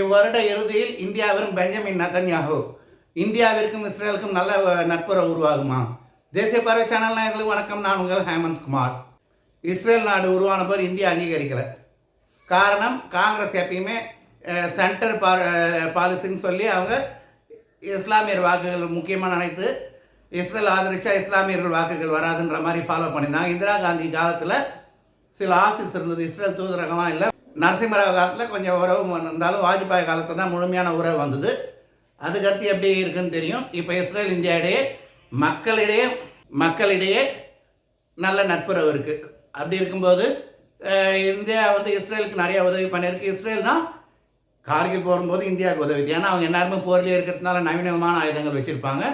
இவ்வருட இறுதியில் இந்தியாவிற்கும் Benjamin Netanyahu இந்தியாவிற்கும் இஸ்ரேலுக்கும் நல்ல நட்புறவு உருவாகுமா? தேசிய பறவை சேனல் நேர்களுக்கு வணக்கம். நான் உங்கள் ஹேமந்த் குமார். இஸ்ரேல் நாடு உருவான போது இந்தியா அங்கீகரிக்கலை. காரணம் காங்கிரஸ் எப்பயுமே சென்டர் பா பாலிசின்னு சொல்லி அவங்க இஸ்லாமியர் வாக்குகள் முக்கியமாக நினைத்து இஸ்ரேல் ஆதரிச்சா இஸ்லாமியர்கள் வாக்குகள் வராதுன்ற மாதிரி ஃபாலோ பண்ணியிருந்தாங்க. இந்திரா காந்தி காலத்தில் சில ஆஃபீஸ் இருந்தது. இஸ்ரேல் தூதரகம்லாம் இல்லை. நரசிம்மராவ் காலத்தில் கொஞ்சம் உறவு இருந்தாலும் வாஜ்பாய் காலத்தில் தான் முழுமையான உறவு வந்தது. அதுக்கடுத்து எப்படி இருக்குன்னு தெரியும். இப்போ இஸ்ரேல் இந்தியா இடையே மக்களிடையே மக்களிடையே நல்ல நட்புறவு இருக்குது அப்படி இருக்கும்போது இந்தியா வந்து இஸ்ரேலுக்கு நிறைய உதவி பண்ணியிருக்கு. இஸ்ரேல் தான் கார்கில் போகும்போது இந்தியாவுக்கு உதவி. ஏன்னா அவங்க எல்லாருமே போர்லேயே இருக்கிறதுனால நவீனமான ஆயுதங்கள் வச்சுருப்பாங்க.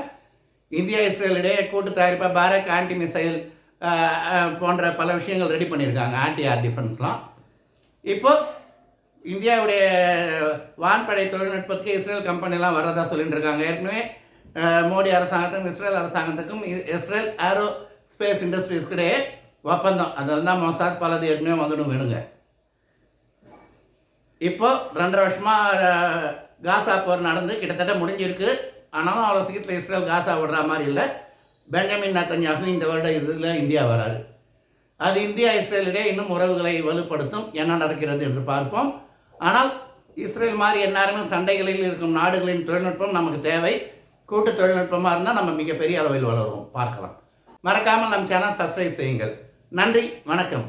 இந்தியா இஸ்ரேல் இடையே கூட்டு தயாரிப்பாக பாரக் ஆன்டி மிசைல் போன்ற பல விஷயங்கள் ரெடி பண்ணியிருக்காங்க. ஆன்டி ஏர் டிஃபென்ஸ்லாம். இப்போ இந்தியாவுடைய வான்படை தொழில்நுட்பத்துக்கு இஸ்ரேல் கம்பெனிலாம் வர்றதா சொல்லிட்டு இருக்காங்க. ஏற்கனவே மோடி அரசாங்கத்துக்கும் இஸ்ரேல் அரசாங்கத்துக்கும் இஸ்ரேல் ஏரோ ஸ்பேஸ் இண்டஸ்ட்ரீஸ்க்கு ஒப்பந்தம். அதில் தான் மொசாத் பலது ஏற்கனவே வந்துடும் வேணுங்க இப்போ ரெண்டரை வருஷமாக காசா போர் நடந்து கிட்டத்தட்ட முடிஞ்சிருக்கு. ஆனாலும் அவ்வளோ சீக்கிரத்தில் இஸ்ரேல் காசா விடுற மாதிரி இல்லை. பெஞ்சமின் நத்தன்யாகு இந்த வருட இதில் இந்தியா வராரு அது இந்தியா இஸ்ரேலிடையே இன்னும் உறவுகளை வலுப்படுத்தும். என்ன நடக்கிறது என்று பார்ப்போம். ஆனால் இஸ்ரேல் மாதிரி எல்லாருமே சண்டைகளில் இருக்கும் நாடுகளின் தொழில்நுட்பம் நமக்கு தேவை. கூட்டு தொழில்நுட்பமாக இருந்தால் நம்ம மிகப்பெரிய அளவில் வளருவோம். பார்க்கலாம். மறக்காமல் நம் சேனல் சப்ஸ்கிரைப் செய்யுங்கள். நன்றி வணக்கம்.